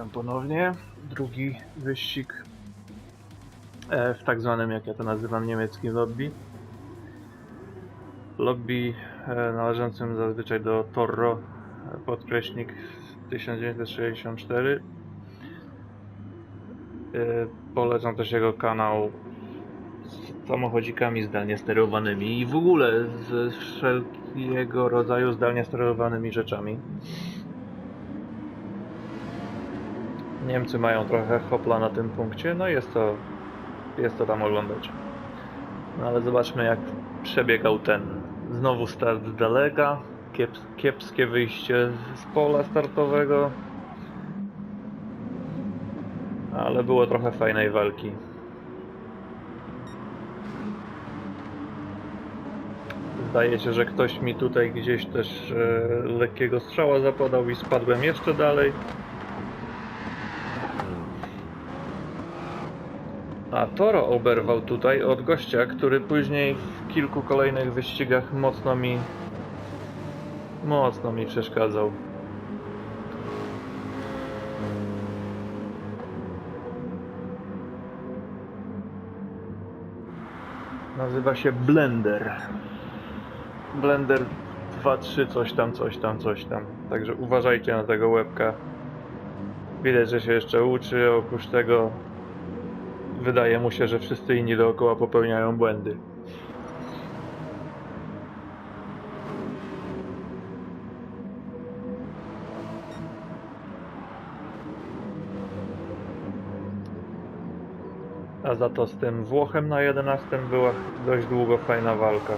Witam ponownie. Drugi wyścig e, w tak zwanym, jak ja to nazywam, niemieckim lobby. Lobby e, należącym zazwyczaj do Torro, e, podkreśnik 1964. E, Polecam też jego kanał z samochodzikami zdalnie sterowanymi i w ogóle z wszelkiego rodzaju zdalnie sterowanymi rzeczami. Niemcy mają trochę hopla na tym punkcie, no jest to, jest to tam oglądać. No ale zobaczmy jak przebiegał ten. Znowu start z daleka, kieps, kiepskie wyjście z pola startowego. Ale było trochę fajnej walki. Zdaje się, że ktoś mi tutaj gdzieś też e, lekkiego strzała zapodał i spadłem jeszcze dalej. A Toro oberwał tutaj od gościa, który później w kilku kolejnych wyścigach mocno mi mocno mi przeszkadzał. Nazywa się Blender. Blender 2.3 coś tam, coś tam, coś tam. Także uważajcie na tego łebka. Widać, że się jeszcze uczy, oprócz tego wydaje mu się, że wszyscy inni dookoła popełniają błędy. A za to z tym Włochem na 11 była dość długo fajna walka.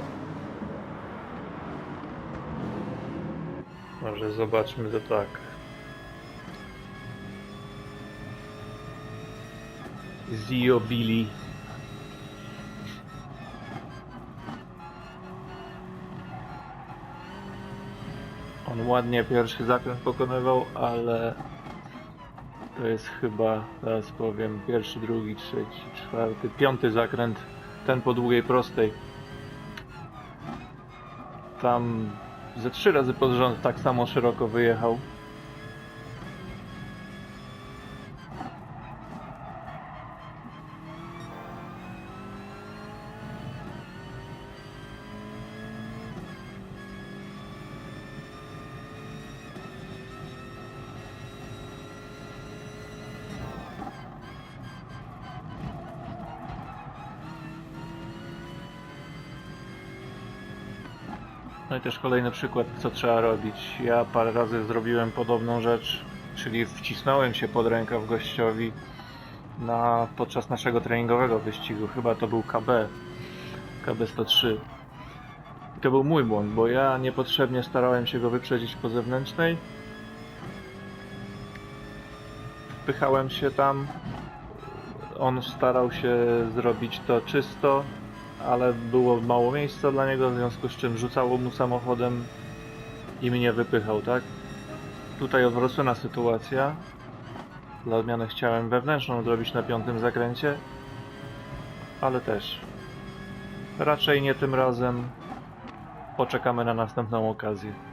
Może zobaczmy to tak. Zio Billy. On ładnie pierwszy zakręt pokonywał, ale to jest chyba, teraz powiem, pierwszy, drugi, trzeci, czwarty, piąty zakręt, ten po długiej prostej. Tam ze trzy razy pod rząd tak samo szeroko wyjechał. No i też kolejny przykład, co trzeba robić. Ja parę razy zrobiłem podobną rzecz, czyli wcisnąłem się pod rękaw gościowi na, podczas naszego treningowego wyścigu. Chyba to był KB, KB103. I to był mój błąd, bo ja niepotrzebnie starałem się go wyprzedzić po zewnętrznej. Wpychałem się tam. On starał się zrobić to czysto, ale było mało miejsca dla niego, w związku z czym rzucało mu samochodem i mnie wypychał, tak? Tutaj odwrócona sytuacja. Dla odmiany chciałem wewnętrzną zrobić na piątym zakręcie, ale też raczej nie tym razem. Poczekamy na następną okazję.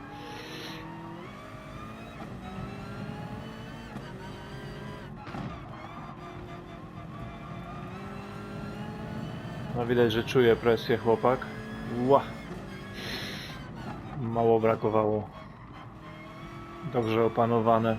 No widać, że czuje presję chłopak. Ła! Mało brakowało. Dobrze opanowane.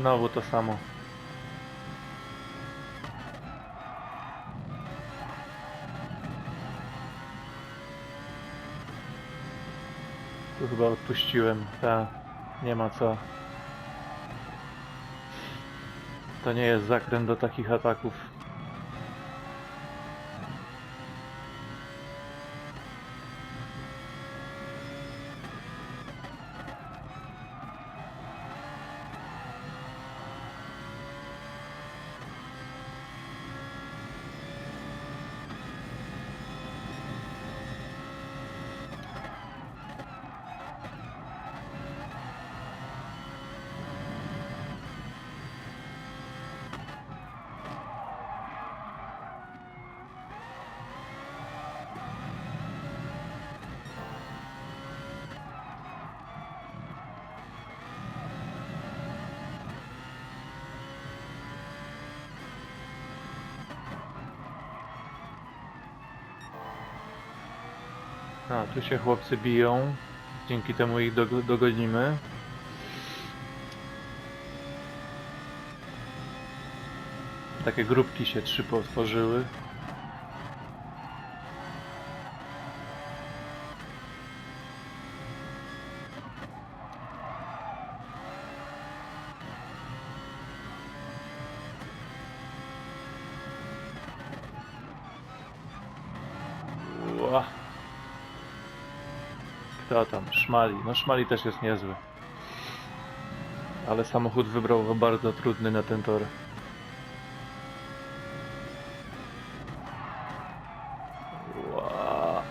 Znowu to samo. Chyba odpuściłem. Ta, nie ma co. To nie jest zakręt do takich ataków. A, tu się chłopcy biją. Dzięki temu ich dog- dogonimy. Takie grupki się trzy potworzyły. Ła. Kto tam? Szmali. No Szmali też jest niezły. Ale samochód wybrał go bardzo trudny na ten tor. Ła.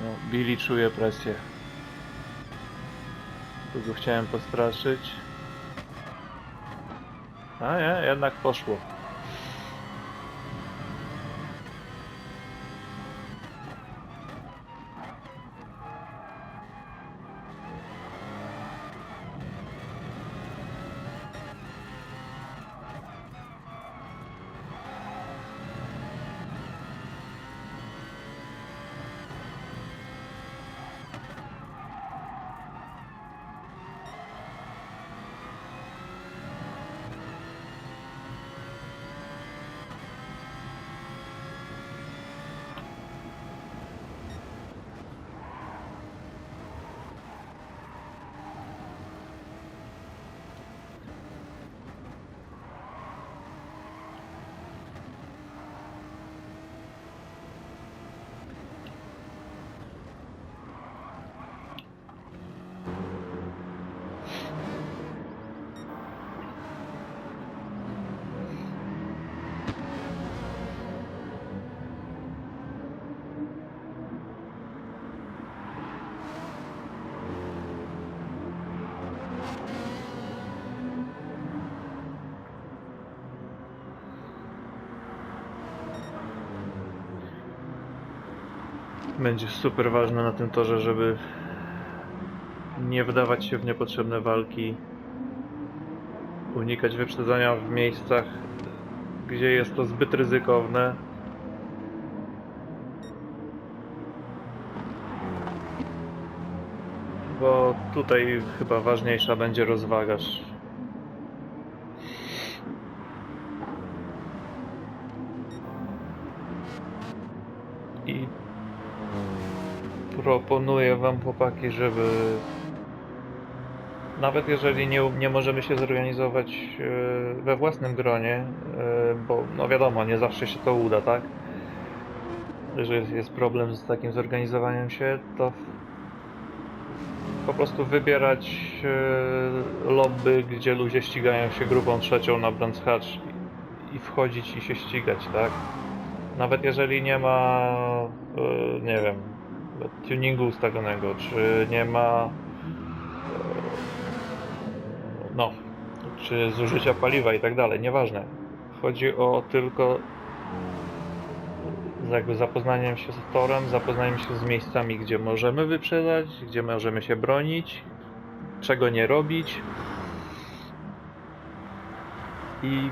No, Billy czuje presję. Tu go chciałem postraszyć. A nie, jednak poszło. Będzie super ważne na tym torze, żeby nie wdawać się w niepotrzebne walki, unikać wyprzedzania w miejscach, gdzie jest to zbyt ryzykowne. Bo tutaj chyba ważniejsza będzie rozwagaż. Proponuję wam chłopaki, żeby nawet jeżeli nie, nie możemy się zorganizować e, we własnym gronie, e, bo no wiadomo, nie zawsze się to uda, tak? Że jest, problem z takim zorganizowaniem się, to po prostu wybierać e, lobby, gdzie ludzie ścigają się grupą trzecią na Brands Hatch i wchodzić i się ścigać, tak? Nawet jeżeli nie ma, nie wiem, tuningu ustawionego, czy nie ma, e, no, czy zużycia paliwa i tak dalej, nieważne. Chodzi o tylko jakby zapoznaniem się z torem, zapoznaniem się z miejscami, gdzie możemy wyprzedzać, gdzie możemy się bronić, czego nie robić i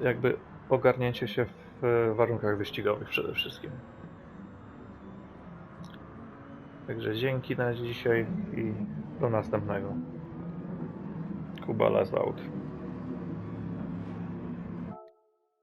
jakby ogarnięcie się w warunkach wyścigowych przede wszystkim. Także dzięki na dzisiaj i do następnego. Kuba Las out.